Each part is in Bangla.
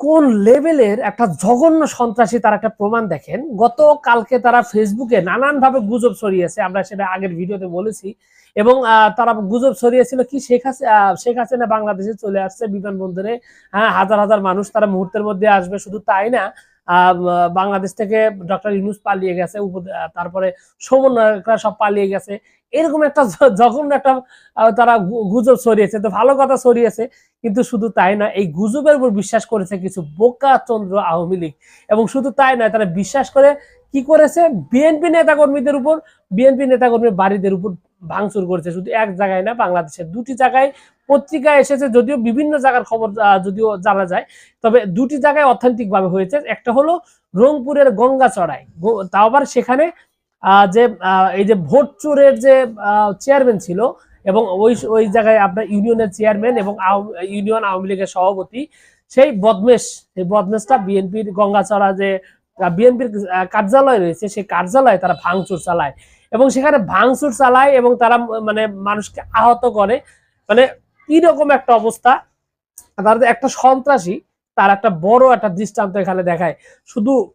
কোন লেভেলের একটা জঘন্য সন্ত্রাসী তার একটা প্রমাণ দেখেন? গত কালকে তারা ফেসবুকে নানান ভাবে গুজব ছড়িয়েছে, আমরা সেটা আগের ভিডিওতে বলেছি। এবং তারা গুজব ছড়িয়েছিল কি শেখ হাসিনা শেখ হাসিনা বাংলাদেশে চলে আসছে বিমানবন্দরে। হ্যাঁ হাজার হাজার মানুষ তারা মুহূর্তের মধ্যে আসবে, শুধু তাই না বাংলাদেশ থেকে ডক্টর ইউনুস পালিয়ে গেছে তারপরে সমন্বয়করা সব পালিয়ে গেছে। এরকম একটা যখন একটা তারা গুজব ছড়িয়েছে। তো ভালো কথা ছড়িয়েছে, কিন্তু শুধু তাই না, এই গুজবের উপর বিশ্বাস করেছে কিছু বোকা চন্দ্র আওয়ামী লীগ। এবং শুধু তাই নয়, তারা বিশ্বাস করে কি করেছে? বিএনপি নেতাকর্মীদের উপর, বিএনপি নেতাকর্মীর বাড়িদের উপর ভাঙচুর করেছে, শুধু এক জায়গায় না, বাংলাদেশের দুটি জায়গায় পত্রিকা এসেছে, যদিও বিভিন্ন জায়গার খবর যদিও জানা যায়। তবে দুটি জায়গায় অথেন্টিক ভাবে হয়েছে। একটা হলো রংপুরের গঙ্গাচড়ায়। তাও আবার সেখানে যে এই যে ভোট চোরের যে চেয়ারম্যান ছিল এবং ওই ওই জায়গায় আপনার ইউনিয়নের চেয়ারম্যান এবং ইউনিয়ন আওয়ামী লীগের সভাপতি, সেই বদমেশ, সেই বদমেশটা বিএনপির গঙ্গাচড়া যে বিএনপির কার্যালয় রয়েছে, সেই কার্যালয়ে তারা ভাঙচুর চালায়। এবং সেখানে ভাঙচুর চালায় এবং তারা মানে মানুষকে আহত করে। মানে কীরকম একটা অবস্থা। তাদের একটা সন্ত্রাসী, তার একটা বড় একটা দৃষ্টান্ত এখানে দেখায়। শুধু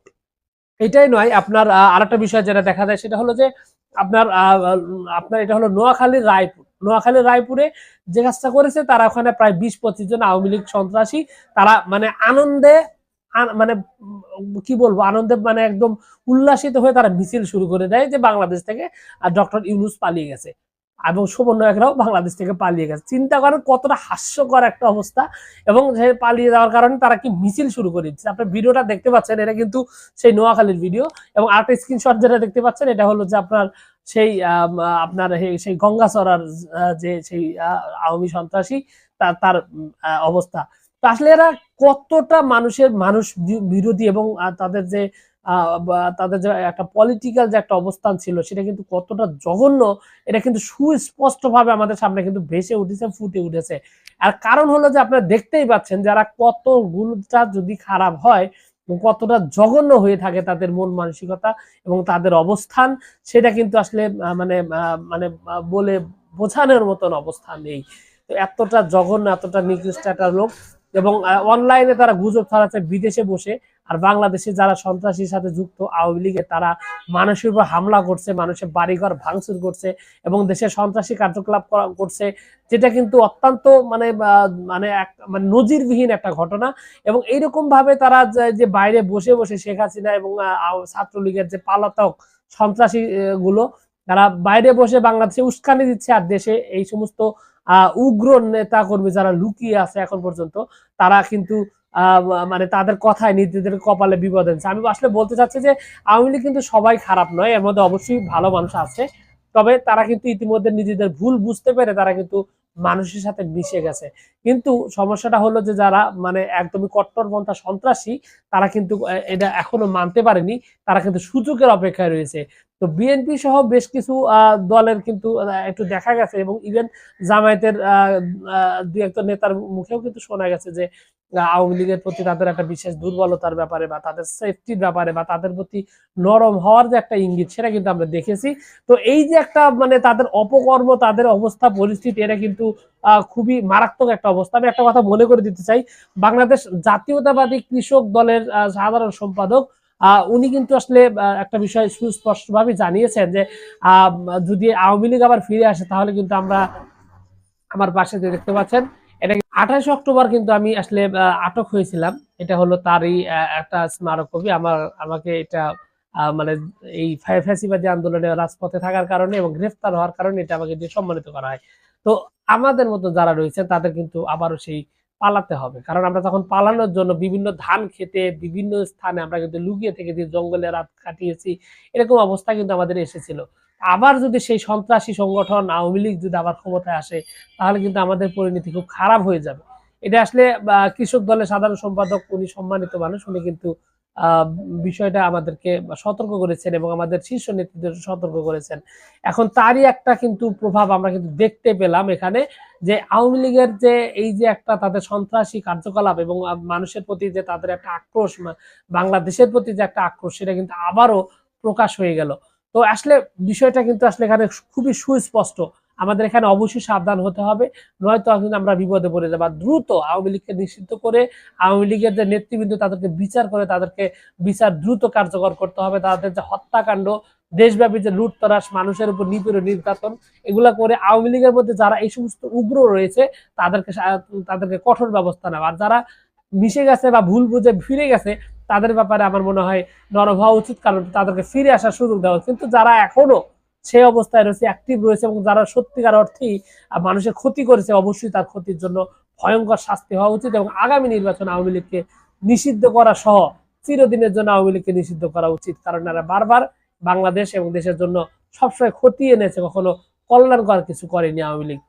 এটাই নয়, আপনার আরেকটা বিষয় যেটা দেখা যায়, সেটা হলো যে আপনার আপনার এটা হলো নোয়াখালীর রায়পুর। নোয়াখালীর রায়পুরে যে কাজটা করেছে, তারা ওখানে প্রায় বিশ পঁচিশ জন আওয়ামী লীগ সন্ত্রাসী, তারা মানে আনন্দে আন- মানে কি বলব, আনন্দে মানে একদম উল্লাসিত হয়ে তারা মিছিল শুরু করে দেয় যে বাংলাদেশ থেকে, আর ডক্টর ইউনুস পালিয়ে গেছে। এবং সমন্বয়করাও বাংলাদেশ থেকে পালিয়ে গেছে। চিন্তা করেন কতটা হাস্যকর একটা অবস্থা। এবং সে পালিয়ে যাওয়ার কারণে তারা কি মিছিল শুরু করে দিচ্ছে। আপনার ভিডিওটা দেখতে পাচ্ছেন, এটা কিন্তু সেই নোয়াখালীর ভিডিও। এবং আরেকটা স্ক্রিনশট যেটা দেখতে পাচ্ছেন, এটা হলো যে আপনার সেই আপনার সেই গঙ্গাচড়ার যে সেই আওয়ামী সন্ত্রাসী তার তার অবস্থা। আসলে এরা কতটা মানুষের মানুষ বিরোধী এবং তাদের যে তাদের যে একটা পলিটিক্যাল যে একটা অবস্থান ছিল, সেটা কিন্তু কতটা জঘন্য, এটা কিন্তু সুস্পষ্ট ভাবে আমাদের সামনে কিন্তু ভেসে উঠেছে, ফুটে উঠেছে। আর কারণ হলো যে আপনারা দেখতেই পাচ্ছেন যারা কতগুলোটা যদি খারাপ হয়, কতটা জঘন্য হয়ে থাকে তাদের মন মানসিকতা এবং তাদের অবস্থান, সেটা কিন্তু আসলে মানে মানে বলে বোঝানোর মতন অবস্থা নেই। এতটা জঘন্য, এতটা নিকৃষ্ট একটা লোক এবং অনলাইনে তারা গুজব ছড়াচ্ছে, বিদেশে বসে। আর বাংলাদেশে যারা সন্ত্রাসীর সাথে যুক্ত, আওয়ামী লীগের তারা মানুষের উপর হামলা করছে, মানুষের বাড়িঘর ভাঙচুর করছে এবং দেশে সন্ত্রাসী কার্যকলাপ করছে। যেটা কিন্তু অত্যন্ত মানে মানে এক মানে নজিরবিহীন একটা ঘটনা। এবং এইরকম ভাবে তারা যে- বাইরে বসে বসে শেখ হাসিনা এবং ছাত্রলীগের যে পালাতক সন্ত্রাসী গুলো তারা বাইরে বসে বাংলাদেশে উস্কানি দিচ্ছে। আর দেশে এই সমস্ত উগ্র নেতা কর্মী যারা লুকিয়ে আছে এখন পর্যন্ত, তারা কিন্তু মানে তাদের কথায় নিজেদের কপালে বিপদ এনেছে। আমি আসলে বলতে চাচ্ছি যে, আওয়ামী লীগ কিন্তু সবাই খারাপ নয়, এর মধ্যে অবশ্যই ভালো মানুষ আছে। তবে তারা কিন্তু ইতিমধ্যে নিজেদের ভুল বুঝতে পেরে তারা কিন্তু মানুষের সাথে মিশে গেছে। কিন্তু সমস্যাটা হলো যে, যারা মানে একদমই কট্টরপন্থা সন্ত্রাসী, তারা কিন্তু এটা এখনও মানতে পারেনি। তারা কিন্তু সুযোগের অপেক্ষায় রয়েছে। তো বিএনপি সহ বেশ কিছু দলের কিন্তু একটু দেখা গেছে এবং ইভেন জামায়াতের দুই একটা নেতার মুখেও কিন্তু শোনা গেছে যে আওয়ামী লীগের প্রতি তাদের একটা বিশেষ দুর্বলতার ব্যাপারে বা তাদের সেফটির ব্যাপারে বা তাদের প্রতি নরম হওয়ার যে একটা ইঙ্গিত, সেটা কিন্তু আমরা দেখেছি। তো এই যে একটা মানে তাদের অপকর্ম, তাদের অবস্থা, পরিস্থিতি, এটা কিন্তু খুবই মারাত্মক একটা অবস্থা। আমি একটা কথা মনে করে দিতে চাই, বাংলাদেশ জাতীয়তাবাদী কৃষক দলের সাধারণ সম্পাদক উনি কিন্তু আসলে একটা বিষয় সুস্পষ্টভাবে জানিয়েছেন যে যদি আওয়ামী লীগ আবার ফিরে আসে, তাহলে কিন্তু আমরা আমার পাশে যে দেখতে পাচ্ছেন, এটা আঠাশে অক্টোবর কিন্তু আমি আসলে আটক হয়েছিলাম। এটা হলো তারই একটা স্মারক কবি আমার, আমাকে এটা মানে এই ফ্যা- ফ্যাসিবাদী আন্দোলনে রাজপথে থাকার কারণে এবং গ্রেফতার হওয়ার কারণে এটা আমাকে দিয়ে সম্মানিত করা হয়। তো আমাদের মতো যারা রয়েছে তাদের কিন্তু আবারও সেই পালাতে হবে। কারণ আমরা তখন পালানোর জন্য বিভিন্ন ধান খেতে, বিভিন্ন স্থানে আমরা কিন্তু লুকিয়ে থেকে যে জঙ্গলে রাত কাটিয়েছি, এরকম অবস্থা কিন্তু আমাদের এসেছিল। আবার যদি সেই সন্ত্রাসী সংগঠন, আওয়ামী লীগ যদি আবার ক্ষমতায় আসে, তাহলে কিন্তু আমাদের পরিণতি খুব খারাপ হয়ে যাবে। এটা আসলে কৃষক দলের সাধারণ সম্পাদক, উনি সম্মানিত মানুষ, উনি কিন্তু বিষয়টা আমাদেরকে সতর্ক করেছেন এবং আমাদের শীর্ষ নেতৃত্ব সতর্ক করেছেন। এখন তারই একটা কিন্তু প্রভাব আমরা কিন্তু দেখতে পেলাম এখানে যে আওয়ামী লীগের যে এই যে একটা তাদের সন্ত্রাসী কার্যকলাপ এবং মানুষের প্রতি যে তাদের একটা আক্রোশ বাংলাদেশের প্রতি যে একটা আক্রোশ, সেটা কিন্তু আবারও প্রকাশ হয়ে গেল। তো আসলে বিষয়টা কিন্তু আসলে এখানে খুবই সুস্পষ্ট। আমাদের এখানে অবশ্যই সাবধান হতে হবে, নয়তো কিন্তু আমরা বিপদে পড়ে যাব। দ্রুত আওয়ামী লীগকে নিষিদ্ধ করে, আওয়ামী লীগের যে নেতৃবৃন্দ, তাদেরকে বিচার করে, তাদেরকে বিচার দ্রুত কার্যকর করতে হবে। তাদের যে হত্যাকাণ্ড, দেশব্যাপী যে লুটতরাস মানুষের উপর নিপীড়ন, নির্যাতন, এগুলা করে আওয়ামী লীগের মধ্যে যারা এই সমস্ত উগ্র রয়েছে, তাদেরকে তাদেরকে কঠোর ব্যবস্থা নেওয়া। আর যারা মিশে গেছে বা ভুল বুঝে ফিরে গেছে, তাদের ব্যাপারে আমার মনে হয় নরম হওয়া উচিত, কারণ তাদেরকে ফিরে আসার সুযোগ দেওয়া। কিন্তু যারা এখনও সেই অবস্থায় রয়েছে অ্যাক্টিভ রয়েছে এবং যারা সত্যিকার অর্থেই মানুষের ক্ষতি করেছে অবশ্যই তার ক্ষতির জন্য ভয়ঙ্কর শাস্তি হওয়া উচিত এবং আগামী নির্বাচন আওয়ামী লীগকে নিষিদ্ধ করা সহ চিরদিনের জন্য আওয়ামী লীগকে নিষিদ্ধ করা উচিত। কারণ এরা বারবার বাংলাদেশ এবং দেশের জন্য সবসময় ক্ষতি এনেছে, কখনো কল্যাণকর কিছু করেনি আওয়ামী লীগ।